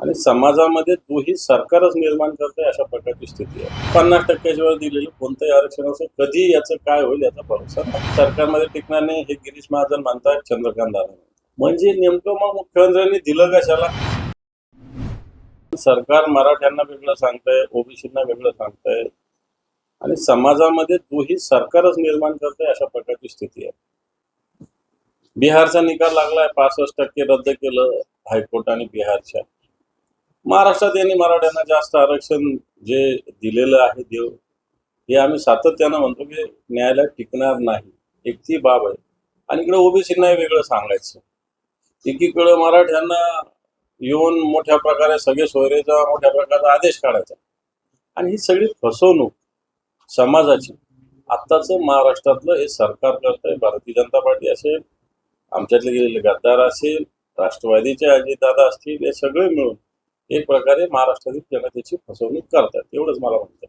आणि समाजामध्ये तोही सरकारच निर्माण करते अशा प्रकारची स्थिती आहे. पन्नास टक्क्याच्या वर दिलेलं कोणतंही आरक्षण असो कधी याचं काय होईल याचा भरोसा नाही. सरकारमध्ये टिकणार नाही हे गिरीश महाजन म्हणतात चंद्रकांत दादा म्हणजे नेमकं मग मुख्यमंत्र्यांनी दिलं कशाला? सरकार मराठ्यांना वेगळं सांगतंय ओबीसींना वेगळं सांगतंय. आणि समाजामध्ये तोही सरकारच निर्माण करते अशा प्रकारची स्थिती आहे. बिहारचा निकाल लागलाय पासष्ट टक्के रद्द केलं हायकोर्टाने बिहारच्या. महाराष्ट्रात यांनी मराठ्यांना जास्त आरक्षण जे दिलेलं आहे देव हे आम्ही सातत्यानं म्हणतो की न्यायालय टिकणार नाही. एक ती बाब आहे. आणि इकडे ओबीसींना वेगळं सांगायचं. एकीकडे मराठ्यांना येऊन मोठ्या प्रकारे सगळे सोयरेचा मोठ्या प्रकारचा आदेश काढायचा. आणि ही सगळी फसवणूक समाजाची आत्ताच महाराष्ट्रातलं हे सरकार करतंय भारतीय जनता पार्टी असेल आमच्यातले गेलेले गद्दार असेल राष्ट्रवादीचे अजितदादा असतील हे सगळे मिळून एक प्रकारे महाराष्ट्रातील जनतेची फसवणूक करतात एवढंच मला म्हणतं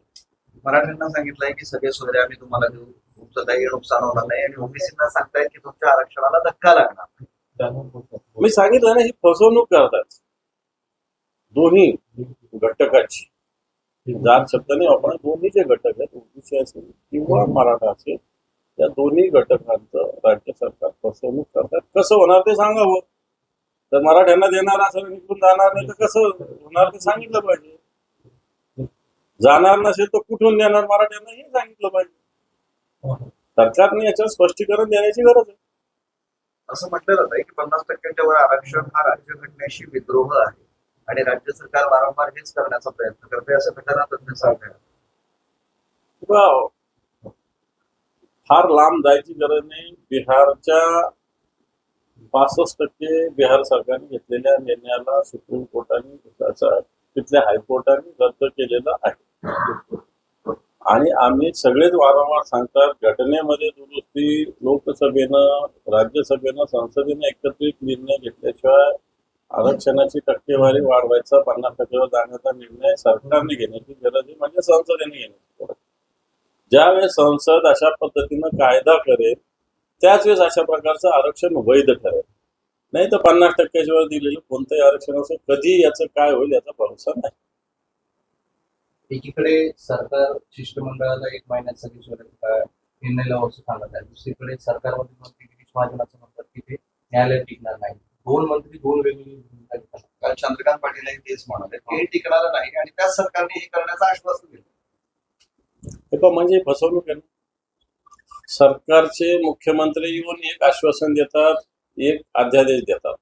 मराठ्यांना सांगितलंय की सगळे सोयरे आम्ही तुम्हाला देऊ. तुमचं काही नुकसान होणार नाही आणि ओबीसींना सांगतायत की तुमच्या आरक्षणाला धक्का लागणार मी सांगितलं ना ही फसवणूक करतात. दोन्ही घटकाची. जात शब्द नाही आपण दोन्ही जे घटक आहेत ओबीसी असेल किंवा मराठा असेल त्या दोन्ही घटकांचं राज्य सरकार फसवणूक करतात. कसं होणार ते सांगावं. तर मराठ्यांना देणार असेल निघून जाणार नाही तर कसं होणार ते सांगितलं पाहिजे. जाणार नसेल तर कुठून देणार मराठ्यांना हे सांगितलं पाहिजे. सरकारने याच्यावर स्पष्टीकरण देण्याची गरज आहे. असं म्हटलं जात आहे की पन्नास टक्क्यांच्या वर आरक्षण हा राज्यघटनेशी विद्रोह आहे आणि राज्य सरकार वारंवार हेच करण्याचा प्रयत्न करते असं घटना तज्ञ सांगतात. फार लांब जायची गरज नाही. बिहारच्या पासष्ट टक्के बिहार सरकारने घेतलेल्या निर्णयाला सुप्रीम कोर्टाने तिथल्या हायकोर्टाने रद्द केलेलं आहे. आणि आम्ही सगळेच वारंवार सांगतात घटनेमध्ये दुरुस्ती लोकसभेनं राज्यसभेनं संसदेनं एकत्रित निर्णय घेतल्याशिवाय आरक्षणाची टक्केवारी वाढवायचा पन्नास टक्केवर जाण्याचा निर्णय सरकारने घेण्याची गरज आहे म्हणजे संसदेने घेण्याची गरज ज्यावेळेस संसद अशा पद्धतीनं कायदा करेल त्याच वेळेस अशा प्रकारचं आरक्षण वैध ठरेल. नाही तर पन्नास टक्क्याच्या वर दिलेलं कोणतंही आरक्षण असो कधी याचं काय होईल याचा भरोसा नाही. एकीकडे सरकार शिष्टमंडळाला एक सोडत निर्णय लावू असं सांगत आहे. दुसरीकडे सरकारमध्ये मंत्री गिरीश महाजन असं म्हणतात की ते न्यायालय टिकणार नाही. दोन मंत्री दोन वेगवेगळी भूमिका घेतात. काल चंद्रकांत पाटील हे तेच म्हणाले हे टिकणार नाही आणि त्याच सरकारने हे करण्याचं आश्वासन दिलं. म्हणजे फसवणूक आहे ना. सरकारचे मुख्यमंत्री येऊन एक आश्वासन देतात एक अध्यादेश देतात.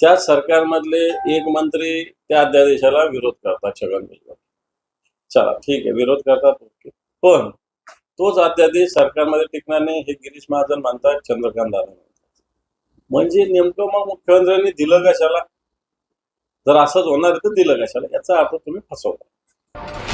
त्या सरकारमधले एक मंत्री त्या अध्यादेशाला विरोध करतात छगन भुजबळ चला ठीक आहे विरोध करतात ओके. पण तोच अध्यादेश सरकारमध्ये टिकणार नाही हे गिरीश महाजन म्हणतात चंद्रकांत दादा म्हणतात. म्हणजे नेमकं मग मुख्यमंत्र्यांनी दिलं कशाला? जर असंच होणार तर दिलं कशाला? याचा अर्थ तुम्ही फसवता